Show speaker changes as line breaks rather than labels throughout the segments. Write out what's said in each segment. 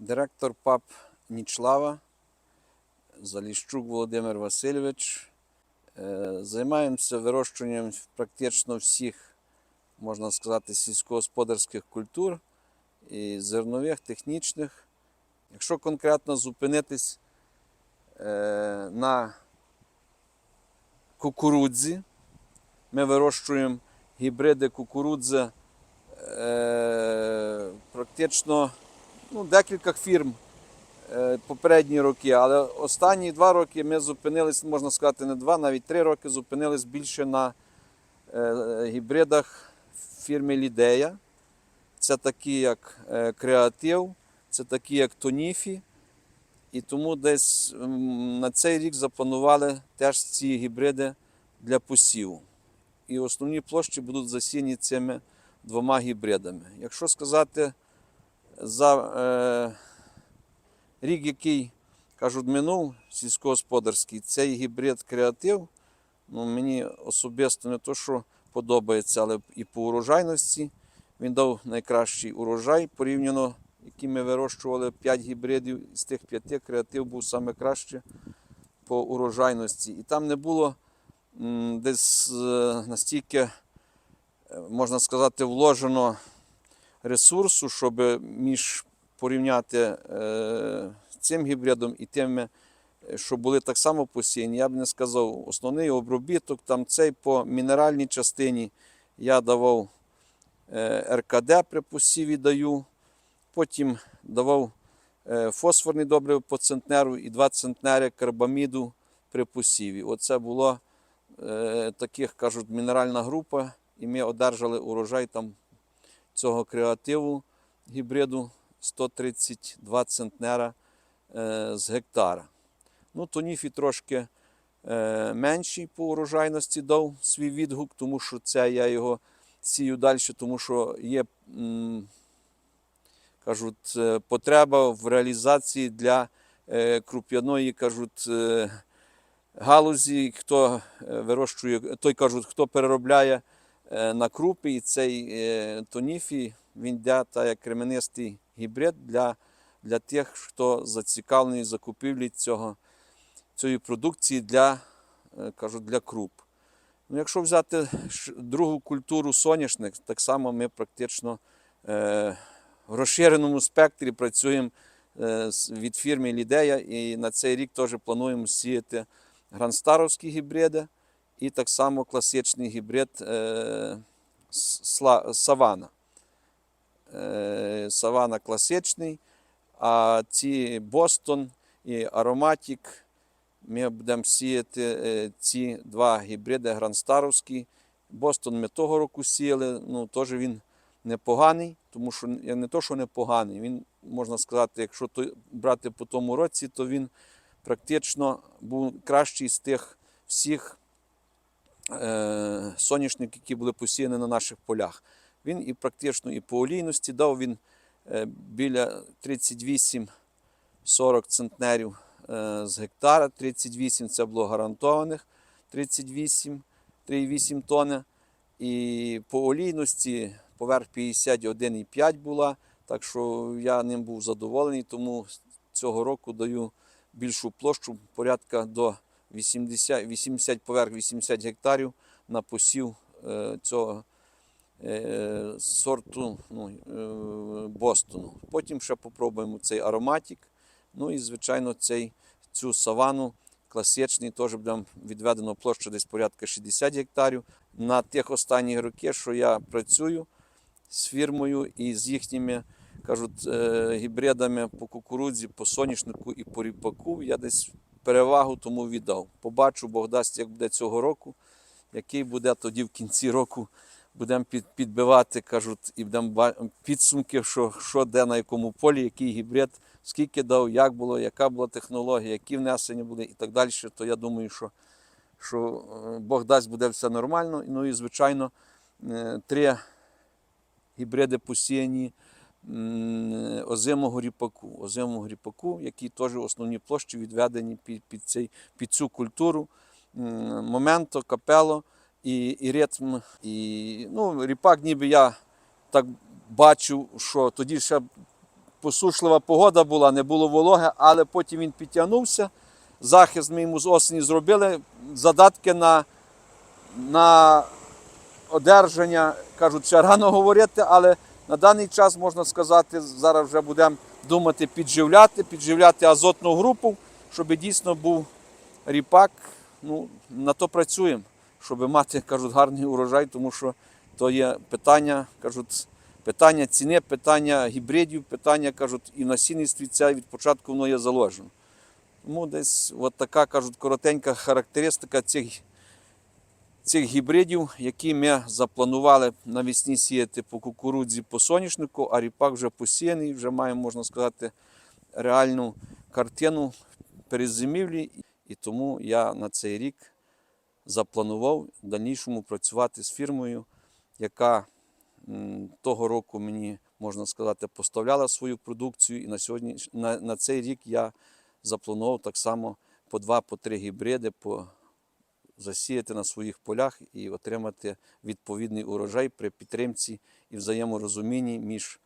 Директор ПАП Нічлава, Заліщук Володимир Васильович. Е, Займаємося вирощуванням практично всіх, можна сказати, сільськогосподарських культур і зернових, технічних. Якщо конкретно зупинитись е, на кукурудзі, ми вирощуємо гібриди кукурудзи е, практично ну, декілька фірм е, попередні роки, але останні два роки ми зупинились, можна сказати, не два, навіть три роки зупинились більше на е, гібридах фірми Лідея. Це такі, як е, Креатив, це такі, як Тоніфі. І тому десь на цей рік запланували теж ці гібриди для посіву. І основні площі будуть засіяні цими двома гібридами. Якщо сказати за е, рік, який кажуть, минув сільськогосподарський, цей гібрид креатив, ну, мені особисто не то, що подобається, але і по урожайності він дав найкращий урожай порівняно, який ми вирощували 5 гібридів. З тих 5 креатив був саме краще по урожайності. І там не було десь е, настільки, е, можна сказати, вложено ресурсу, щоб між порівняти е, цим гібридом і тими, е, що були так само посіяні, я б не сказав, основний обробіток там цей по мінеральній частині я давав е, РКД при посіві даю, потім давав е, фосфорний добрив по центнеру і 2 центнери карбаміду при посіві. Оце було е, таких, кажуть, мінеральна група, і ми одержали урожай там цього креативу гібриду 132 центнера е, з гектара. Ну, Тоніфі трошки е, менший по урожайності дав свій відгук, тому що це я його сію далі, тому що є, кажуть, е, потреба в реалізації для круп'яної, кажуть, галузі, хто вирощує, той кажуть, хто переробляє на крупи, і цей е, тоніфі, він йде та як кременистий гібрид для, для тих, хто зацікавлений закупівлі цього, цієї продукції для, е, кажуть, для круп. Ну, якщо взяти другу культуру соняшник, так само ми практично е, в розширеному спектрі працюємо е, від фірми Лідея. І на цей рік теж плануємо сіяти гранстаровські гібриди і так само класичний гібрид е, Савана. Е, Савана класичний, а ці Бостон і Ароматік ми будемо сіяти е, ці два гібриди гранстаровські. Бостон ми того року сіяли, ну теж він непоганий, тому що не то, що непоганий, він, можна сказати, якщо то брати по тому році, то він практично був кращий з тих всіх е, соняшників, які були посіяні на наших полях. Він і практично і по олійності дав він е, біля 38-40 центнерів е, з гектара. 38 це було гарантованих, 38, 3,8 тонни. І по олійності поверх 51,5 була. Так що я ним був задоволений, тому цього року даю більшу площу, порядка до 80, 80 поверх 80 гектарів на посів е, цього е, сорту ну, е, Бостону. Потім ще попробуємо цей ароматик. Ну і, звичайно, цей, цю савану класичний теж буде відведено площа десь порядка 60 гектарів. На тих останніх років, що я працюю з фірмою і з їхніми кажуть, гібридами по кукурудзі, по соняшнику і по ріпаку, я десь перевагу тому віддав. Побачу, Бог дасть, як буде цього року, який буде тоді в кінці року. Будемо підбивати, кажуть, і будемо підсумки, що, що де на якому полі, який гібрид, скільки дав, як було, яка була технологія, які внесення були і так далі. То я думаю, що, що е, Бог дасть буде все нормально. Ну і, звичайно, е, три гібриди посіяні озимого ріпаку. Озимого ріпаку, які теж основні площі відведені під, під, цей, під цю культуру. Моменто, капело і, і ритм. І, ну, ріпак, ніби я так бачу, що тоді ще посушлива погода була, не було вологи, але потім він підтягнувся. Захист ми йому з осені зробили. Задатки на, на одержання, кажуть, ще рано говорити, але на даний час можна сказати, зараз вже будемо думати підживляти, підживляти азотну групу, щоб дійсно був ріпак. Ну, на то працюємо, щоб мати, кажуть, гарний урожай, тому що то є питання, кажуть, питання ціни, питання гібридів, питання, кажуть, і в насінництві це від початку воно є заложено. Тому десь от така, кажуть, коротенька характеристика цих, цих гібридів, які ми запланували навесні сіяти по кукурудзі, по соняшнику, а ріпак вже посіяний, вже маємо, можна сказати, реальну картину перезимівлі. І тому я на цей рік запланував в дальнішому працювати з фірмою, яка того року мені, можна сказати, поставляла свою продукцію. І на, сьогодні, на, на цей рік я запланував так само по два, по гібриди по, засіяти на своїх полях і отримати відповідний урожай при підтримці і взаєморозумінні між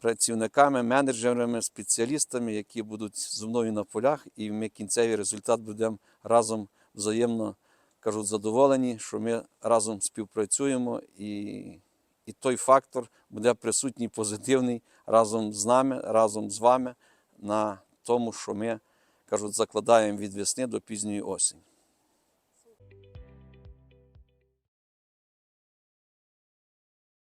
працівниками, менеджерами, спеціалістами, які будуть зі мною на полях, і ми кінцевий результат будемо разом взаємно кажуть, задоволені, що ми разом співпрацюємо, і, і той фактор буде присутній позитивний разом з нами, разом з вами на тому, що ми кажуть, закладаємо від весни до пізньої осені.